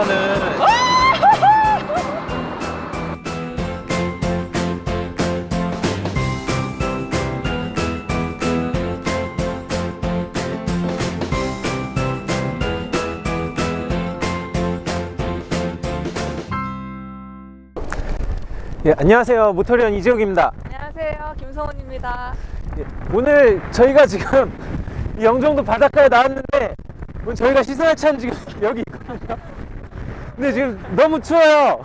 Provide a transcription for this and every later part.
고속도로에서는 예, 안녕하세요. 모터리언 이지혁입니다. 안녕하세요. 김성훈입니다. 예, 오늘 저희가 지금 이 영종도 바닷가에 나왔는데 오늘 저희가 시선할 차는 지금 여기. 근데 지금 너무 추워요.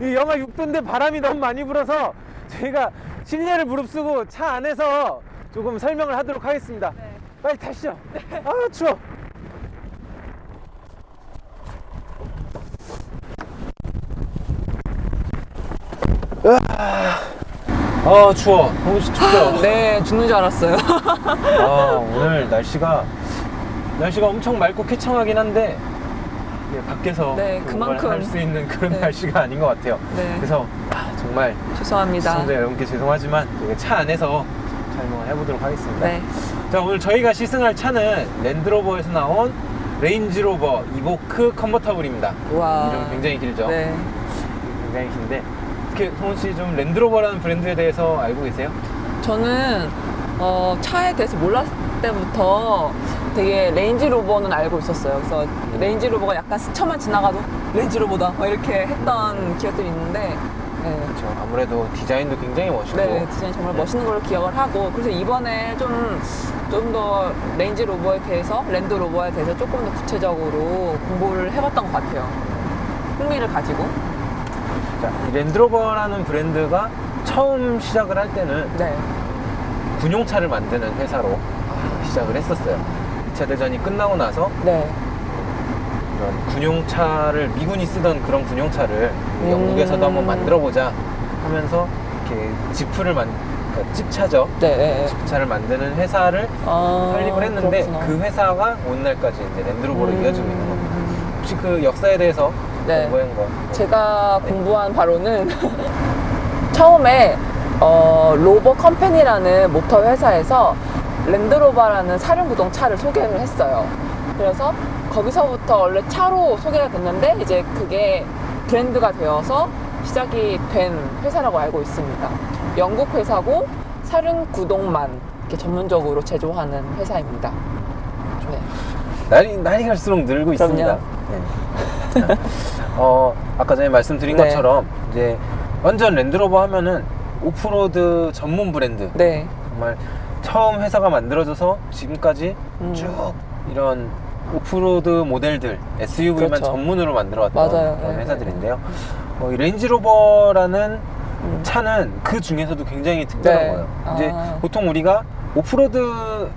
이 영하 6도인데 바람이 너무 많이 불어서 저희가 실내를 무릅쓰고 차 안에서 조금 설명을 하도록 하겠습니다. 네. 빨리 타시죠. 아 추워. 아 추워. 너무 춥죠. 네, 죽는 줄 알았어요. 아, 오늘 날씨가 날씨가 엄청 맑고 쾌청하긴 한데 예, 밖에서 네, 그만큼. 할수 있는 그런 네. 날씨가 아닌 것 같아요. 네. 그래서 아, 정말 죄송합니다. 시청자 여러분께 죄송하지만 저희가 차 안에서 촬영을 해보도록 하겠습니다. 네. 자 오늘 저희가 시승할 차는 랜드로버에서 나온 레인지로버 이보크 컨버터블입니다. 우와. 이름 굉장히 길죠? 네. 굉장히 긴데 어떻게 성훈 씨 좀 랜드로버라는 브랜드에 대해서 알고 계세요? 저는 어, 차에 대해서 몰랐을 때부터 되게 레인지로버는 알고 있었어요. 그래서 레인지로버가 약간 스쳐만 지나가도 레인지로버다 막 이렇게 했던 기억들이 있는데 네. 그렇죠. 아무래도 디자인도 굉장히 멋있고 네, 디자인 정말 네. 멋있는 걸로 기억을 하고 그래서 이번에 좀 좀 더 레인지 로버에 대해서 랜드 로버에 대해서 조금 더 구체적으로 공부를 해봤던 것 같아요. 흥미를 가지고. 자, 이 랜드로버라는 브랜드가 처음 시작을 할 때는 네. 군용차를 만드는 회사로 시작을 했었어요. 2차 대전이 끝나고 나서 네. 이런 군용차를 미군이 쓰던 그런 군용차를 음. 영국에서도 한번 만들어 보자 하면서 이렇게 지프를 만 그러니까 집차죠. 네. 네. 집차를 만드는 회사를 아, 설립을 했는데 그렇구나. 그 회사가 오늘날까지 이제 랜드로버로 음. 이어지고 있는 겁니다. 혹시 그 역사에 대해서 네. 공부한 거? 제가 공부한 바로는 처음에 어, 로버 컴퍼니라는 모터 회사에서 랜드로버라는 사륜구동 차를 소개를 했어요. 그래서 거기서부터 원래 차로 소개가 됐는데 이제 그게 브랜드가 되어서 시작이 된 회사라고 알고 있습니다. 영국 회사고 사륜구동만 이렇게 전문적으로 제조하는 회사입니다. 네. 날이 날이 갈수록 늘고. 있습니다. 네. 어 아까 전에 말씀드린 네. 것처럼 이제 완전 랜드로버 하면은 오프로드 전문 브랜드. 네. 정말 처음 회사가 만들어져서 지금까지 음. 쭉 이런 오프로드 모델들 SUV만 그렇죠. 전문으로 만들어 왔던 맞아요. 그런 네, 회사들인데요. 어, 이 렌지로버라는 음. 차는 그 중에서도 굉장히 특별한 네. 거예요. 아. 이제 보통 우리가 오프로드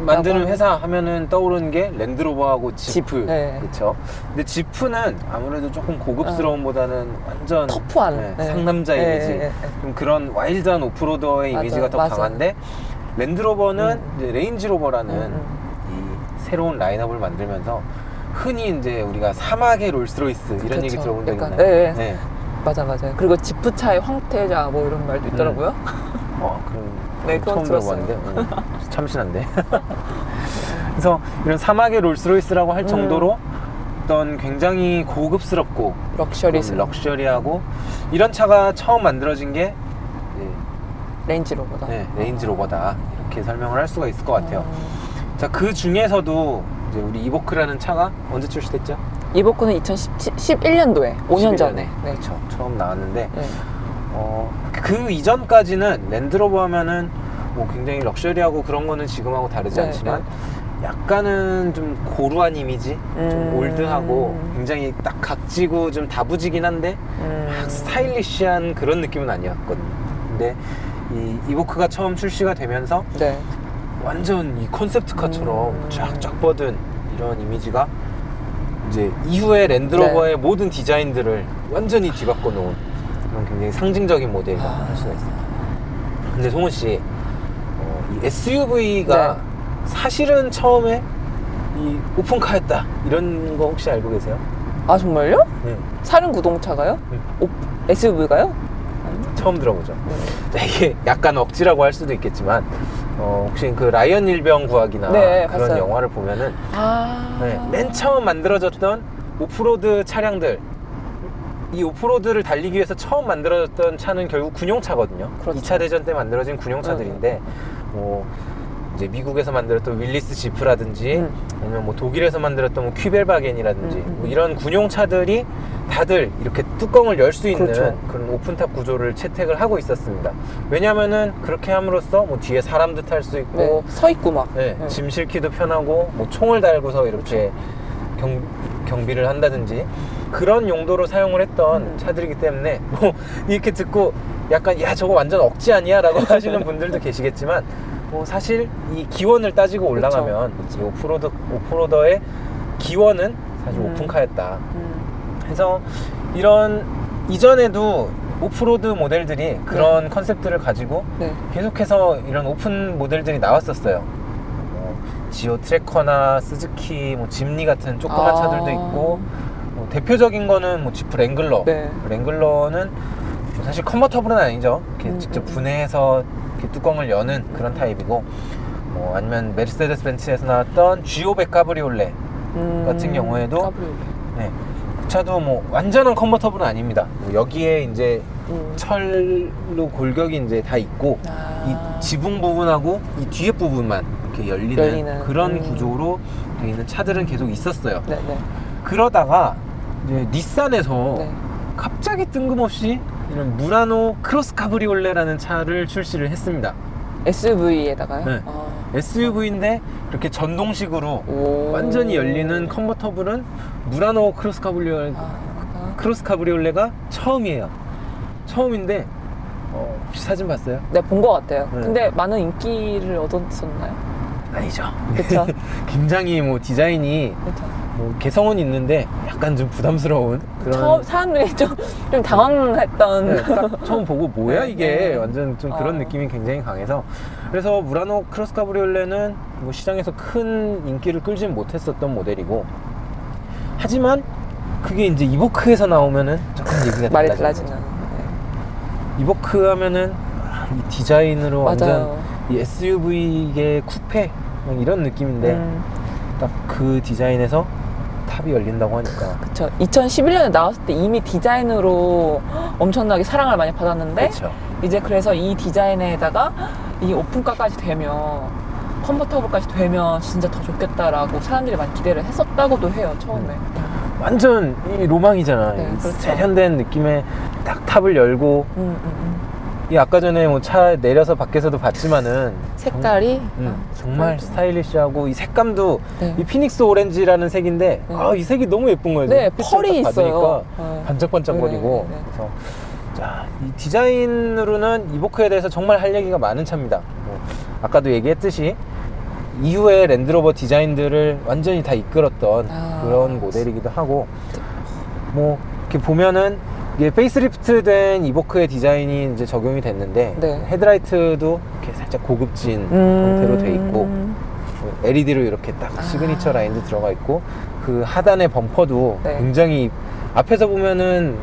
만드는 회사 하면은 떠오르는 게 랜드로버하고 지프, 집, 네. 그렇죠. 근데 지프는 아무래도 조금 고급스러움보다는 완전 터프한 네, 네. 상남자 네, 이미지. 좀 그런 와일드한 오프로더의 맞아요, 이미지가 더 맞아요. 강한데 랜드로버는 음. 이제 레인지로버라는 음, 이 새로운 라인업을 만들면서 흔히 이제 우리가 사막의 롤스로이스 이런 그렇죠. 얘기 들어본 적 약간, 있나요? 네. 맞아 맞아요. 그리고 지프차의 황태자 뭐 이런 말도 있더라고요. 어, 그럼 네, 그건 처음 들었어요. 들어봤는데 어, 참신한데. 그래서 이런 사막의 롤스로이스라고 할 음. 정도로 어떤 굉장히 고급스럽고 럭셔리 좀 럭셔리하고 이런 차가 처음 만들어진 게 레인지로보다. 네, 레인지로버다 이렇게 설명을 할 수가 있을 것 같아요. 음. 자그 중에서도 이제 우리 이보크라는 차가 언제 출시됐죠? 이복구는 2011년도에 5년 전에. 네. 그렇죠. 처음 나왔는데 네. 어, 그 이전까지는 랜드로버 하면은 뭐 굉장히 럭셔리하고 그런 거는 지금하고 다르지 네, 않지만 약간은 좀 고루한 이미지, 좀 음. 올드하고 굉장히 딱 각지고 좀 다부지긴 한데 음. 막 스타일리시한 그런 느낌은 아니었거든요. 근데 이 이보크가 처음 출시가 되면서 네. 완전 이 컨셉트카처럼 음. 쫙쫙 뻗은 이런 이미지가 이제 이후에 랜드로버의 네. 모든 디자인들을 완전히 뒤바꿔 놓은 그런 굉장히 상징적인 모델이라고 아. 할 수가 있습니다. 근데 송은 씨, 어, 이 SUV가 네. 사실은 처음에 이 오픈카였다 이런 거 혹시 알고 계세요? 아 정말요? 네, 사륜 구동차가요? 네. SUV가요? 처음 들어보죠. 네. 자, 이게 약간 억지라고 할 수도 있겠지만 어, 혹시 그 라이언 일병 구하기나 네, 그런 봤어요. 영화를 보면은 아. 네, 맨 처음 만들어졌던 오프로드 차량들 이 오프로드를 달리기 위해서 처음 만들어졌던 차는 결국 군용차거든요. 그렇죠. 2차 대전 때 만들어진 군용차들인데 뭐 이제 미국에서 만들었던 윌리스 지프라든지 음. 아니면 뭐 독일에서 만들었던 뭐 퀴벨바겐이라든지 음, 음, 뭐 이런 군용차들이 다들 이렇게 뚜껑을 열 수 있는 그렇죠. 그런 오픈탑 구조를 채택을 하고 있었습니다. 왜냐면은 그렇게 함으로써 뭐 뒤에 사람도 탈 수 있고 네. 서 있고 막. 네, 네. 짐 실기도 편하고 뭐 총을 달고서 이렇게 경, 경비를 한다든지 그런 용도로 사용을 했던 음. 차들이기 때문에 뭐 이렇게 듣고 약간 야 저거 완전 억지 아니야 라고 하시는 분들도 계시겠지만 뭐 사실 이 기원을 따지고 올라가면 이 오프로드 오프로더의 기원은 사실 음. 오픈카였다. 음. 그래서 이런 이전에도 오프로드 모델들이 그런 컨셉들을 가지고 네. 계속해서 이런 오픈 모델들이 나왔었어요. 뭐 지오 트래커나 스즈키, 뭐 짐니 같은 조그만 아. 차들도 있고 뭐 대표적인 거는 뭐 지프 랭글러. 네. 랭글러는 뭐 사실 컨버터블은 아니죠. 이렇게 음, 직접. 분해해서 이렇게 뚜껑을 여는 그런 타입이고 뭐 아니면 메르세데스 벤츠에서 나왔던 G500 카브리올레 음. 같은 경우에도 까불. 네. 그 차도 뭐 완전한 컨버터블은 아닙니다. 뭐 여기에 이제 음. 철로 골격이 이제 다 있고 아. 이 지붕 부분하고 이 뒤에 부분만 이렇게 열리는, 열리는. 그런 음. 구조로 되어 있는 차들은 계속 있었어요. 네, 네. 그러다가 이제 닛산에서 네. 갑자기 뜬금없이 이런 무라노 크로스 카브리올레라는 차를 출시를 했습니다. SUV에다가요? 네. 아. SUV인데 이렇게 전동식으로 오. 완전히 열리는 컨버터블은 무라노 크로스 카브리올레 아. 크로스 카브리올레가 처음이에요. 처음인데 어, 혹시 사진 봤어요? 네, 본 것 같아요. 네. 근데 많은 인기를 얻었었나요? 아니죠. 그쵸. 굉장히 뭐 디자인이 그렇죠. 뭐 개성은 있는데 약간 좀 부담스러운 그런. 처음 사람들이 좀, 좀 당황했던. 네, 딱 처음 보고 뭐야 네, 이게 네. 완전 좀 그런 어. 느낌이 굉장히 강해서 그래서 무라노 크로스 카브리올레는 뭐 시장에서 큰 인기를 끌지는 못했었던 모델이고 하지만 그게 이제 이보크에서 나오면은 조금 얘기가 말이 달라지는. 거죠. 이보크 하면은 이 디자인으로 완전 맞아요. 이 SUV계 쿠페 뭐 이런 느낌인데 음, 딱그 디자인에서 탑이 열린다고 하니까 그쵸. 2011년에 나왔을 때 이미 디자인으로 엄청나게 사랑을 많이 받았는데 그렇죠. 이제 그래서 이 디자인에다가 이 오픈카까지 되면 컨버터블까지 되면 진짜 더 좋겠다라고 사람들이 많이 기대를 했었다고도 해요 처음에. 완전 이 로망이잖아. 네, 이 그렇죠. 세련된 느낌의 딱 탑을 열고 음, 음, 음. 이 아까 전에 뭐 차 내려서 밖에서도 봤지만은 색깔이 정, 음, 아, 정말 색깔도. 스타일리시하고 이 색감도 네. 이 피닉스 오렌지라는 색인데 네. 아이 색이 너무 예쁜 거예요. 네, 펄이 딱 있어요. 네. 반짝반짝거리고 네, 네, 네. 그래서 자, 이 디자인으로는 이보크에 대해서 정말 할 얘기가 많은 차입니다. 뭐 아까도 얘기했듯이 이후에 랜드로버 디자인들을 완전히 다 이끌었던 아. 그런 모델이기도 하고 뭐 이렇게 보면은 이게 페이스리프트 된 이보크의 디자인이 이제 적용이 됐는데 네. 헤드라이트도 이렇게 살짝 고급진 형태로 돼 있고 LED로 이렇게 딱 아. 시그니처 라인도 들어가 있고 그 하단의 범퍼도 네. 굉장히 앞에서 보면은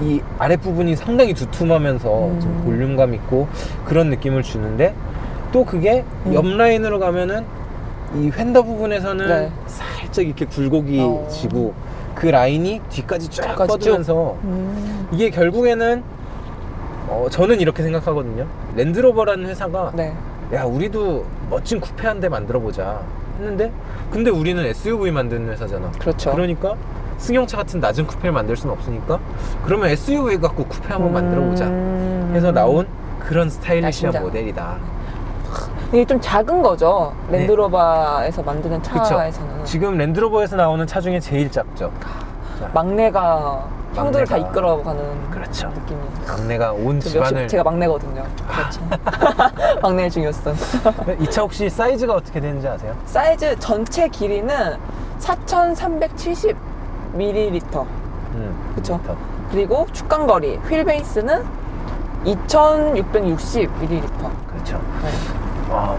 이 아랫부분이 상당히 두툼하면서 음. 좀 볼륨감 있고 그런 느낌을 주는데 또 그게 음. 옆 라인으로 가면은 이 휀더 부분에서는 네. 살짝 이렇게 굴곡이지고 어. 그 라인이 뒤까지 쫙 뒤까지 쭉. 뻗으면서 음. 이게 결국에는 어, 저는 이렇게 생각하거든요. 랜드로버라는 회사가 네. 야 우리도 멋진 쿠페 한 대 만들어 보자 했는데 근데 우리는 SUV 만드는 회사잖아 그렇죠. 그러니까 승용차 같은 낮은 쿠페를 만들 수는 없으니까 그러면 SUV 갖고 쿠페 한번 만들어 보자 음. 해서 나온 그런 스타일리시한 진짜. 모델이다 이게 좀 작은 거죠. 네. 랜드로버에서 만드는 차에서는 지금 랜드로버에서 나오는 차 중에 제일 작죠 자, 막내가 형들을 다 막내가. 이끌어가는 그렇죠. 느낌이. 막내가 온 저 역시 집안을 제가 막내거든요. 그렇죠. 막내의 중요성. 이 차 혹시 사이즈가 어떻게 되는지 아세요? 사이즈 전체 길이는 4,370 ml. 음, 그쵸. 미터. 그리고 축간거리 휠 베이스는 2,660 ml. 그렇죠 네. 아,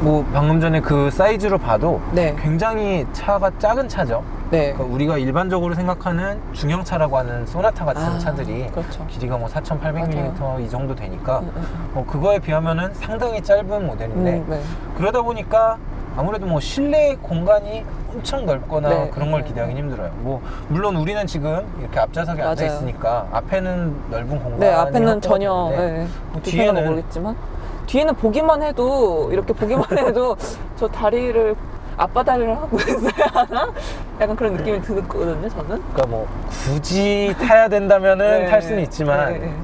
뭐 방금 전에 그 사이즈로 봐도 네. 굉장히 차가 작은 차죠. 네. 그러니까 우리가 일반적으로 생각하는 중형차라고 하는 소나타 같은 아, 차들이 그렇죠. 길이가 뭐 4,800mm 이 정도 되니까 음, 음, 음. 어, 그거에 비하면은 상당히 짧은 모델인데 음, 네. 그러다 보니까 아무래도 뭐 실내 공간이 엄청 넓거나 네, 그런 걸 네, 기대하기는 네. 힘들어요. 뭐 물론 우리는 지금 이렇게 앞좌석에 앉아. 있으니까 앞에는 넓은 공간이 네, 앞에는 전혀 네, 뭐 뒤에는 뒤에는- 모르겠지만 뒤에는 보기만 해도 이렇게 보기만 해도 저 다리를 앞바다리를 하고 있어야 하나? 약간 그런 느낌이 들거든요, 저는. 그러니까 뭐 굳이 타야 된다면은 네. 탈 수는 있지만 네, 네.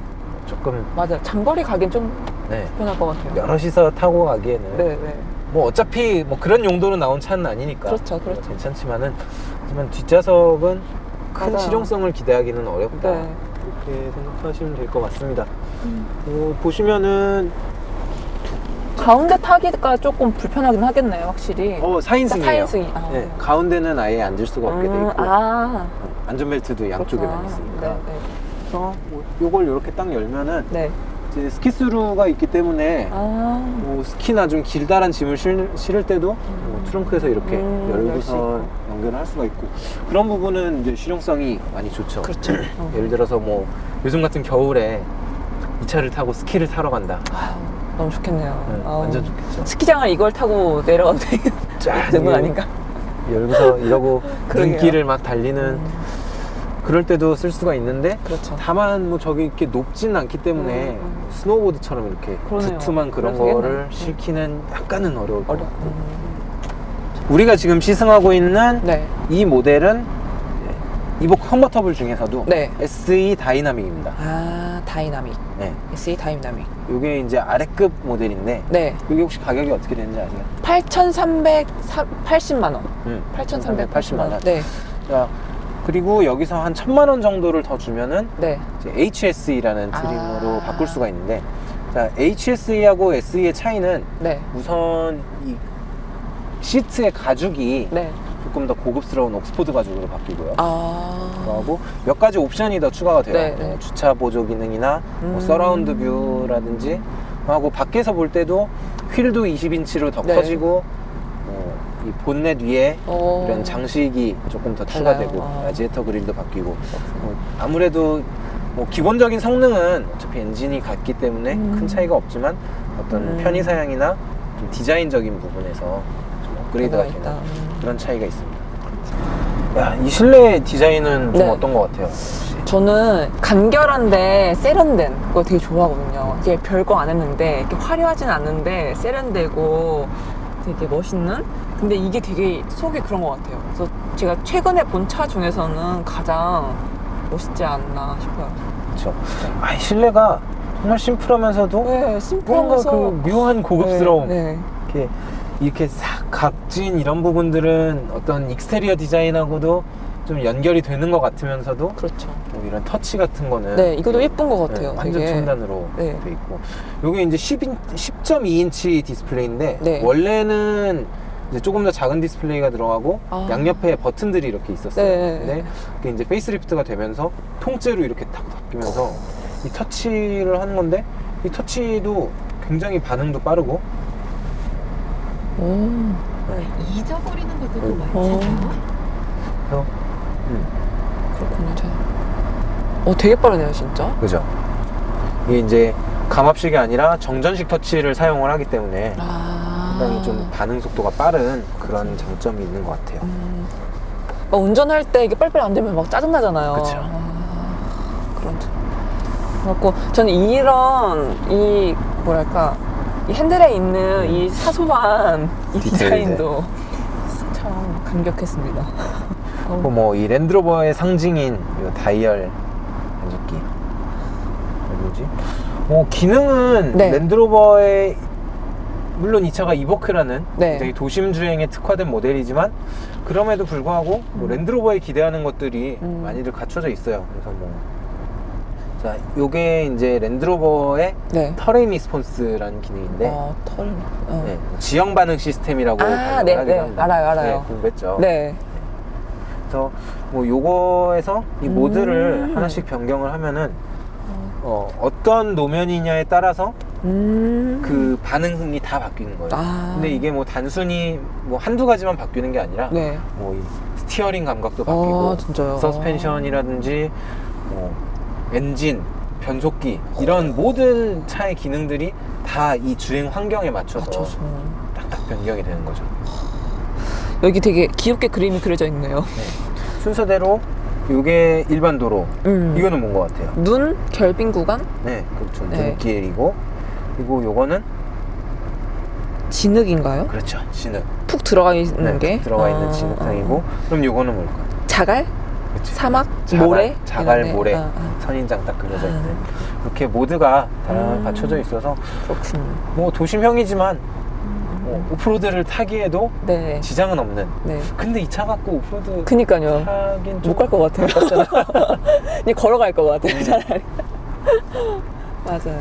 조금 맞아요. 장거리 가긴 좀 네. 편할 것 같아요. 여럿이서 타고 가기에는 네, 네. 뭐 어차피 뭐 그런 용도로 나온 차는 아니니까 그렇죠, 그렇죠. 뭐 괜찮지만은 하지만 뒷좌석은 큰 맞아요. 실용성을 기대하기는 어렵다 네. 그렇게 생각하시면 될 것 같습니다 음. 어, 보시면은 가운데 타기가 조금 불편하긴 하겠네요, 확실히. 어 4인승이에요 4인승이. 아. 네, 가운데는 아예 앉을 수가 없게 돼 음, 있고 아. 안전벨트도 양쪽에만 그렇구나. 있으니까 네, 네. 그래서 뭐 요걸 이렇게 딱 열면은 네. 이제 스키스루가 있기 때문에 아. 뭐 스키나 좀 길다란 짐을 실, 실을 때도 뭐 트렁크에서 이렇게 음, 열수 열고서 있고. 연결을 할 수가 있고 그런 부분은 이제 실용성이 많이 좋죠. 그렇죠. 어. 예를 들어서 뭐 요즘 같은 겨울에 이 차를 타고 스키를 타러 간다. 아유, 너무 좋겠네요. 네, 아우. 완전 좋겠죠. 스키장을 이걸 타고 내려가도 쫙 되는 건 아닌가? 열고서 이러고 그러게요. 눈길을 막 달리는 음, 그럴 때도 쓸 수가 있는데 그렇죠. 다만 뭐 저기 이렇게 높진 않기 때문에 음, 음. 스노우보드처럼 이렇게 그러네요. 두툼한 그런 그래서 거를 되겠네. 실기는 약간은 어려울 것 어려. 음, 우리가 지금 시승하고 있는 네. 이 모델은 이복 컨버터블 중에서도 네. SE 다이나믹입니다. 아, 다이나믹. 네. SE 다이나믹. 이게 이제 아래급 모델인데 네. 이게 혹시 가격이 어떻게 되는지 아세요? 8,380만 원. 음, 8,380만 원. 원. 네. 자, 그리고 여기서 한 천만 원 정도를 더 주면은 네. HSE라는 아. 트림으로 바꿀 수가 있는데 자, HSE하고 SE의 차이는 네. 우선 이 시트의 가죽이 네. 조금 더 고급스러운 옥스포드 가죽으로 바뀌고요. 아. 하고 몇 가지 옵션이 더 추가가 돼요. 네, 뭐 네. 주차 보조 기능이나 뭐 음. 서라운드 뷰라든지 하고 밖에서 볼 때도 휠도 20인치로 더 네. 커지고 뭐 이 본넷 위에 어. 이런 장식이 조금 더 달라요. 추가되고 아. 라지에이터 그릴도 바뀌고 뭐 아무래도 뭐 기본적인 성능은 어차피 엔진이 같기 때문에 음. 큰 차이가 없지만 어떤 음. 편의 사양이나 좀 디자인적인 부분에서 좀 업그레이드가 되는. 음. 그런 차이가 있습니다. 야, 이 실내 디자인은 좀 네. 어떤 것 같아요? 혹시? 저는 간결한데 세련된 거 되게 좋아하거든요. 이게 별거 안 했는데 이렇게 화려하진 않는데 세련되고 되게 멋있는. 근데 이게 되게 속이 그런 것 같아요. 그래서 제가 최근에 본 차 중에서는 가장 멋있지 않나 싶어요. 그렇죠. 아, 이 실내가 정말 심플하면서도 네, 뭔가 심플하면서 그 묘한 고급스러움. 네, 네. 이렇게 이렇게 싹 각진 이런 부분들은 어떤 익스테리어 디자인하고도 좀 연결이 되는 것 같으면서도 그렇죠. 뭐 이런 터치 같은 거는 네, 이것도 예쁜 것 네, 같아요. 완전 되게. 첨단으로 네. 돼 있고 이게 이제 10인, 10.2인치 디스플레이인데 네. 원래는 이제 조금 더 작은 디스플레이가 들어가고 아. 양옆에 버튼들이 이렇게 있었어요. 네. 근데 그게 이제 페이스리프트가 되면서 통째로 이렇게 탁 바뀌면서 이 터치를 하는 건데 이 터치도 굉장히 반응도 빠르고 오. 잊어버리는 것도 또 음. 많잖아요. 그래서 음, 그렇군요. 저... 어, 되게 빠르네요, 진짜. 그죠. 이게 이제 감압식이 아니라 정전식 터치를 사용을 하기 때문에 아. 상당히 좀 반응 속도가 빠른 그런 장점이 있는 것 같아요. 음. 막 운전할 때 이게 빨리빨리 안 되면 막 짜증나잖아요. 그쵸. 아, 그런. 그렇고, 저는 이런, 이, 뭐랄까, 이 핸들에 있는 이 사소한 이 디테일들. 디자인도 참 감격했습니다. 그리고 뭐 이 랜드로버의 상징인 이 다이얼 변속기 뭐지? 뭐 기능은 네. 랜드로버의 물론 이 차가 이보크라는 네. 굉장히 도심 주행에 특화된 모델이지만 그럼에도 불구하고 뭐 랜드로버에 기대하는 것들이 음. 많이들 갖춰져 있어요. 그래서 뭐 자, 요게 이제 랜드로버의 네. 터레인 리스폰스라는 기능인데 어, 털. 어. 네, 지형 반응 시스템이라고 아, 발명을 네, 하기도 네. 합니다. 알아요, 알아요. 네, 공부했죠. 네. 그래서 뭐 요거에서 이 모드를 음. 하나씩 변경을 하면은 어, 어떤 노면이냐에 따라서 음. 그 반응이 다 바뀌는 거예요. 아. 근데 이게 뭐 단순히 뭐 한두 가지만 바뀌는 게 아니라 네. 뭐이 스티어링 감각도 바뀌고 아, 진짜요? 서스펜션이라든지 뭐 엔진, 변속기 이런 모든 차의 기능들이 다 이 주행 환경에 맞춰서 맞춰서. 딱딱 변경이 되는 거죠. 여기 되게 귀엽게 그림이 그려져 있네요. 순서대로 요게 일반 도로. 음. 이거는 뭔 것 같아요? 눈 결빙 구간 네, 그렇죠. 네. 눈길이고 그리고 요거는 진흙인가요? 그렇죠. 진흙. 푹 들어가 있는 네, 게 들어가 있는 아, 진흙탕이고 그럼 요거는 뭘까요? 아. 자갈, 그치. 사막, 자갈, 모래, 자갈, 이런 데. 모래, 아, 아, 선인장 딱 그려져 아. 있는 이렇게 모드가 다 음. 갖춰져 있어서 그렇군요. 뭐 도심형이지만 뭐 오프로드를 타기에도 네, 지장은 없는. 네. 근데 이 차 갖고 오프로드 그니까요. 타긴 못 갈 것 같아요. 그냥 걸어갈 것 같아요. 차라리. 맞아요.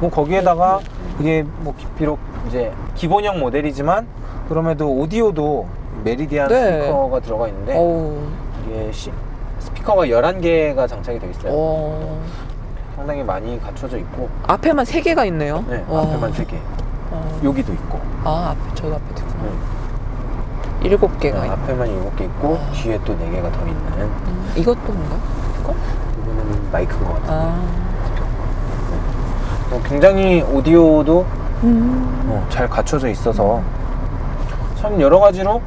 뭐 거기에다가 이게 뭐 기- 비록 이제 기본형 모델이지만 그럼에도 오디오도 메리디안 네. 스피커가 들어가 있는데 어우, 이게 시- 스피커가 11개가 장착이 되어 있어요. 어. 상당히 많이 갖춰져 있고 앞에만 세 개가 있네요. 네, 와. 앞에만 3개. 어. 여기도 있고 아, 앞에, 저기 앞에도 있구나. 네. 일곱 개가 네, 있네. 앞에만 7개 있고 아. 뒤에 또 4개가 더 있는 음, 이것도 뭔가? 이거? 이거는 마이크인 것 같아요. 아. 어, 굉장히 오디오도 음. 어, 잘 갖춰져 있어서 참 여러 가지로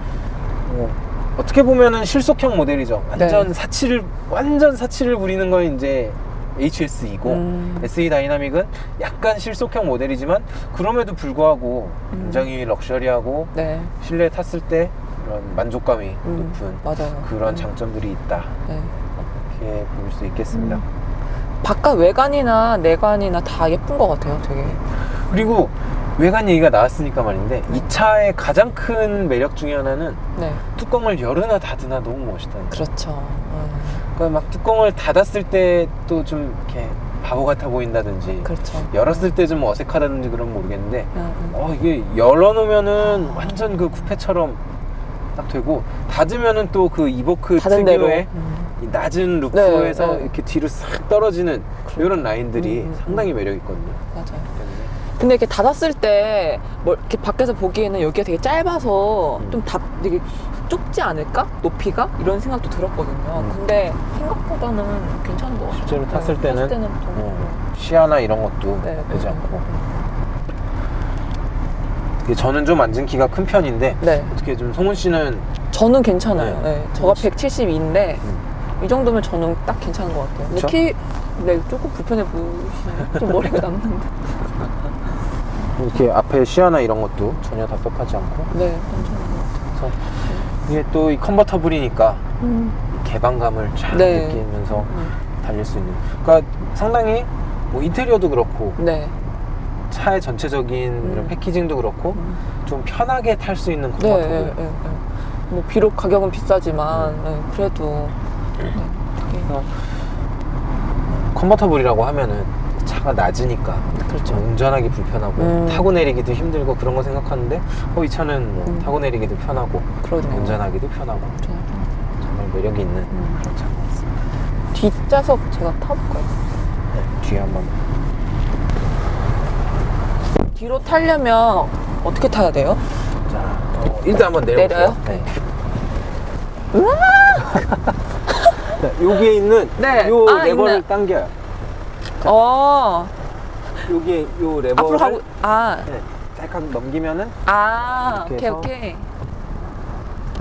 어, 어떻게 보면은 실속형 모델이죠. 완전 네. 사치를 완전 사치를 부리는 건 이제 HS이고 음. SE 다이나믹은 약간 실속형 모델이지만 그럼에도 불구하고 음. 굉장히 럭셔리하고 네. 실내에 탔을 때 그런 만족감이 음, 높은 맞아요. 그런 음. 장점들이 있다 네. 이렇게 볼 수 있겠습니다. 음. 바깥 외관이나 내관이나 다 예쁜 것 같아요, 되게. 그리고 외관 얘기가 나왔으니까 말인데 이 차의 가장 큰 매력 중에 하나는 네. 뚜껑을 열으나 닫으나 너무 멋있다는 거. 그렇죠. 음. 그러니까 막 뚜껑을 닫았을 때 또 좀 이렇게 바보 같아 보인다든지 그렇죠. 열었을 때 좀 어색하다든지 그런 모르겠는데 음, 음. 어 이게 열어놓으면은 완전 그 쿠페처럼 딱 되고 닫으면은 또 그 이보크. 특유의 음. 이 낮은 루프에서 네, 네. 이렇게 뒤로 싹 떨어지는 이런 라인들이 상당히 매력 있거든요. 맞아요. 근데 이렇게 닫았을 때, 뭐, 이렇게 밖에서 보기에는 여기가 되게 짧아서 음. 좀 답, 되게 좁지 않을까? 높이가? 이런 생각도 들었거든요. 음. 근데 생각보다는 괜찮은 것 같아요. 실제로 네, 탔을 때는, 탔을 때는 좀. 어, 시야나 이런 것도 네, 되지 네. 않고 이게 저는 좀 앉은 키가 큰 편인데 네. 어떻게 좀 송은 씨는 저는 괜찮아요. 네. 네. 저가 172인데, 음. 이 정도면 저는 딱 괜찮은 것 같아요. 근데 그쵸? 키, 네, 조금 불편해 보이시네요. 좀 머리가 남는데. 이렇게 앞에 시야나 이런 것도 전혀 답답하지 않고 네, 괜찮은 것 같아요. 이게 또 이 컨버터블이니까 음. 개방감을 잘 네. 느끼면서 음. 달릴 수 있는 그러니까 상당히 뭐 인테리어도 그렇고 네. 차의 전체적인 음. 이런 패키징도 그렇고 음. 좀 편하게 탈 수 있는 네, 컨버터블 네, 네, 네. 뭐 비록 가격은 비싸지만 음. 네, 그래도 네, 되게 컨버터블이라고 하면은 차가 낮으니까 그렇죠. 좀 운전하기 불편하고 음. 타고 내리기도 힘들고 그런 거 생각하는데 어, 이 차는 뭐 음. 타고 내리기도 편하고 그러네요. 운전하기도 편하고 저는 정말 매력이 있는 음. 그런 차인 것 같습니다. 뒷좌석 제가 타볼까요? 네, 뒤에 한번 뒤로 타려면 어떻게 타야 돼요? 자 어, 일단 한번 내려볼게요. 내려요? 네. 자, 여기에 있는 네. 요 아, 레버를 있네. 당겨요. 어, 여기에 요 레버를 앞으로 가고, 아, 네, 짤칵 넘기면은 아, 이렇게 오케이, 해서. 오케이.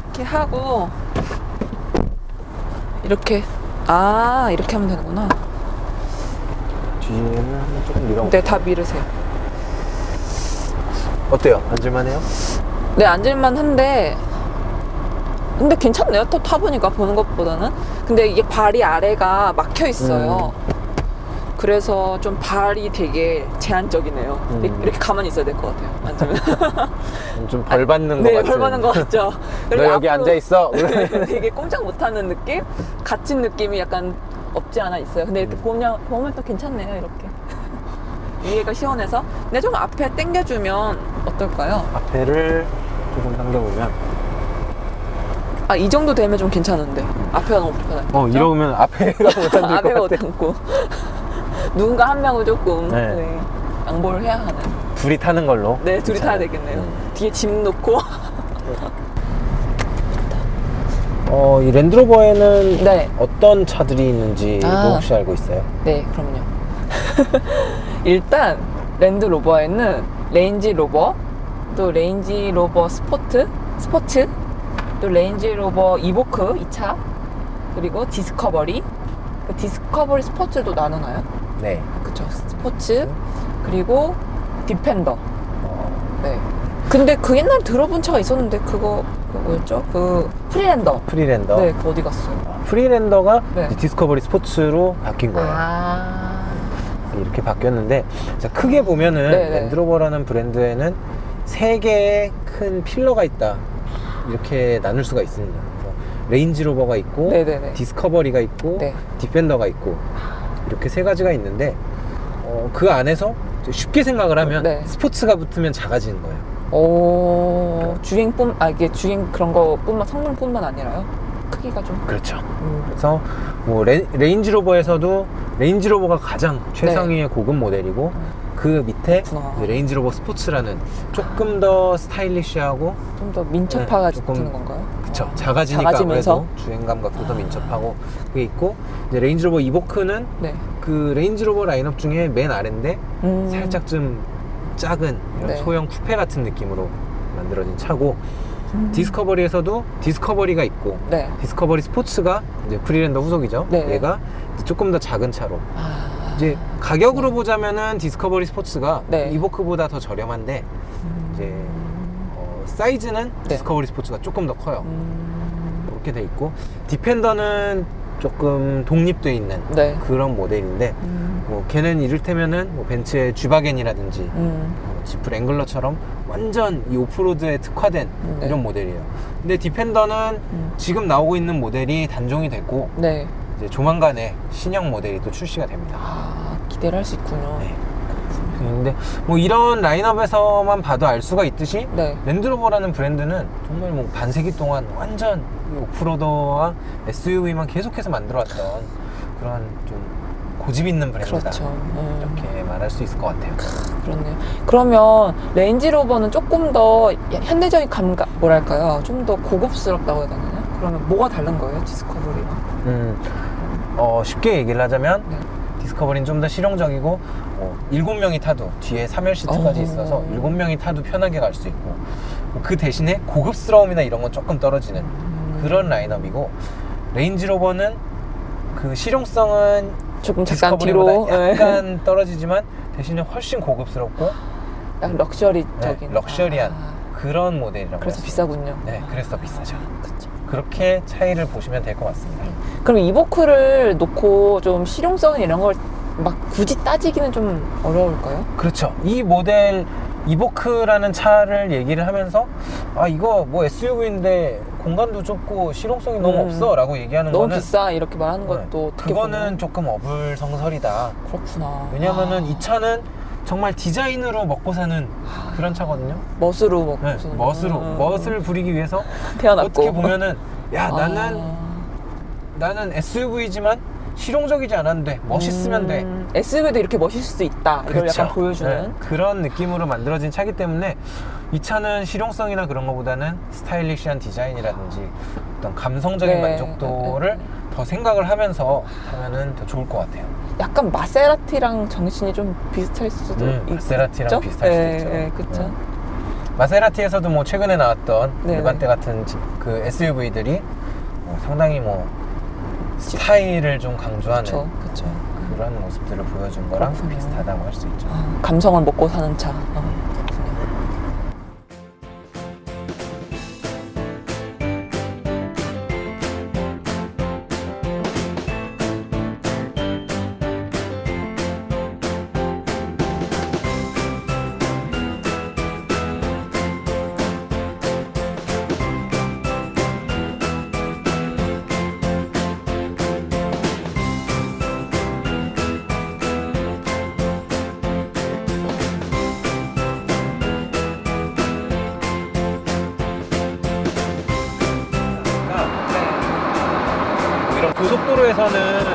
이렇게 하고, 이렇게, 아, 이렇게 하면 되는구나. 뒤에는 한번 조금 밀어. 네, 다 밀으세요. 어때요? 앉을만해요? 네, 앉을만 한데, 근데 괜찮네요. 또 타보니까 보는 것보다는. 근데 이게 발이 아래가 막혀 있어요. 그래서 좀 발이 되게 제한적이네요. 음. 이렇게- 가만히 있어야 될 것 같아요. 앉으면. 좀 벌 받는 것 네, 같은. 벌 받는 것 같죠. 너 여기 앉아 있어. 네, 되게 꼼짝 못하는 느낌? 갇힌 느낌이 약간 없지 않아 있어요. 근데 이렇게 음. 보면, 보면 또 괜찮네요. 이렇게. 위에가 시원해서. 근데 좀 앞에 당겨주면 어떨까요? 앞에를 조금 당겨보면. 아, 이 정도 되면 좀 괜찮은데. 앞에가 너무 불편하죠. 어 이러면 앞에가 못 앉을 앞에가 것못 같아. 앉고. 누군가 한 명은 조금 네. 네, 양보를 해야 하는. 둘이 타는 걸로. 네, 둘이 타야 괜찮아요. 되겠네요. 음. 뒤에 짐 놓고. 어, 이 랜드로버에는 네. 어떤 차들이 있는지도 아. 혹시 알고 있어요? 네, 그럼요. 일단 랜드 로버에는 레인지 로버, 또 레인지 로버 스포트, 스포츠, 또 레인지 로버 이보크 2차 그리고 디스커버리 그 디스커버리 스포츠도 나누나요? 네. 그쵸 스포츠 그리고 디펜더 어, 네 근데 그 옛날 들어본 차가 있었는데 그거 그 뭐였죠? 그 프리랜더 프리랜더. 네 그거 어디 갔어요? 프리랜더가 네. 이제 디스커버리 스포츠로 바뀐 거예요. 아 이렇게 바뀌었는데 자, 크게 보면은 네, 네. 랜드로버라는 브랜드에는 세 개의 큰 필러가 있다 이렇게 나눌 수가 있습니다. 그래서 레인지로버가 있고 네 네 네 디스커버리가 있고 네. 디펜더가 있고 이렇게 세 가지가 있는데 어, 그 안에서 쉽게 생각을 하면 네. 스포츠가 붙으면 작아지는 거예요. 오 주행뿐 아 이게 주행 그런 거뿐만 성능뿐만 아니라요? 크기가 좀 그렇죠. 음, 그래서 뭐 레, 레인지로버에서도 레인지로버가 가장 최상위의 고급 모델이고 그 밑에 네. 레인지로버 스포츠라는 조금 더 스타일리시하고 좀 더 민첩화가 네, 조금- 되는 건가요? 아, 작아지니까 작아지면서? 아무래도 주행 감각도 더 민첩하고 그게 있고 이제 레인지로버 이보크는 네. 그 레인지로버 라인업 중에 맨 아래인데 음, 살짝 좀 작은 이런 네. 소형 쿠페 같은 느낌으로 만들어진 차고 음. 디스커버리에서도 디스커버리가 있고 네. 디스커버리 스포츠가 이제 프리랜더 후속이죠. 네. 얘가 조금 더 작은 차로 아, 이제 가격으로 보자면은 디스커버리 스포츠가 네. 이보크보다 더 저렴한데 음, 이제 어, 사이즈는 네. 디스커버리 스포츠가 조금 더 커요. 음, 이렇게 돼 있고 디펜더는 조금 독립돼 있는 네. 그런 모델인데 음, 뭐 걔는 이를테면은 뭐 벤츠의 쥐바겐이라든지 음, 뭐 지프 랭글러처럼 완전 이 오프로드에 특화된 네. 이런 모델이에요. 근데 디펜더는 음. 지금 나오고 있는 모델이 단종이 됐고 네. 이제 조만간에 신형 모델이 또 출시가 됩니다. 아, 기대를 할 수 있군요. 네. 근데 뭐 이런 라인업에서만 봐도 알 수가 있듯이 네. 랜드로버라는 브랜드는 정말 뭐 반세기 동안 완전 이 오프로더와 SUV만 계속해서 만들어왔던 그런 좀 고집 있는 브랜드다. 그렇죠. 음. 이렇게 말할 수 있을 것 같아요. 그렇네요. 그러면 레인지로버는 조금 더 현대적인 감각, 뭐랄까요? 좀 더 고급스럽다고 해야 되나요? 그러면 뭐가 다른 거예요? 디스커버리랑? 음, 어, 쉽게 얘기를 하자면 네. 디스커버리는 좀 더 실용적이고 어, 7명이 타도 뒤에 3열 시트까지 어. 있어서 7명이 타도 편하게 갈 수 있고 뭐그 대신에 고급스러움이나 이런 건 조금 떨어지는 음. 그런 라인업이고 레인지로버는 그 실용성은 조금 잠깐 뒤로 디스커버리보다 네. 약간 떨어지지만 대신에 훨씬 고급스럽고 약간 럭셔리적인 네, 럭셔리한 아, 그런 모델이라고 그래서 할수 비싸군요. 네, 그래서 더 비싸죠. 그쵸. 그렇게 차이를 보시면 될 것 같습니다. 그럼 이보크를 놓고 좀 실용성 이런 걸 막 굳이 따지기는 좀 어려울까요? 그렇죠. 이 모델 이보크라는 차를 얘기를 하면서 아 이거 뭐 SUV인데 공간도 좁고 실용성이 너무 음. 없어 라고 얘기하는 너무 거는 비싸 이렇게 말하는 네, 것도 어떻게 그거는 보면 조금 어불성설이다. 그렇구나. 왜냐면은 아, 이 차는 정말 디자인으로 먹고 사는 그런 차거든요. 멋으로 먹고 네, 사는 멋으로 음. 멋을 부리기 위해서 태어났고 어떻게 보면은 야 아. 나는 나는 SUV지만 실용적이지 않았는데 멋있으면 돼. 음, SUV도 이렇게 멋있을 수 있다. 이걸 그렇죠. 약간 보여주는. 네, 그런 느낌으로 만들어진 차기 때문에 이 차는 실용성이나 그런 것보다는 스타일리시한 디자인이라든지 어떤 감성적인 네, 만족도를 네, 네, 더 생각을 하면서 하면은 더 좋을 것 같아요. 약간 마세라티랑 정신이 좀 비슷할 수도 음, 있죠. 마세라티랑 비슷할 수도 네, 있죠. 네, 그렇죠. 네. 마세라티에서도 뭐 최근에 나왔던 네, 일반대 같은 지- 그 SUV들이 상당히 뭐 스타일을 좀 강조하는 그렇죠. 그렇죠. 그런 모습들을 보여준 거랑 그렇군요. 비슷하다고 할 수 있죠. 아, 감성을 먹고 사는 차. 어, 고속도로에서는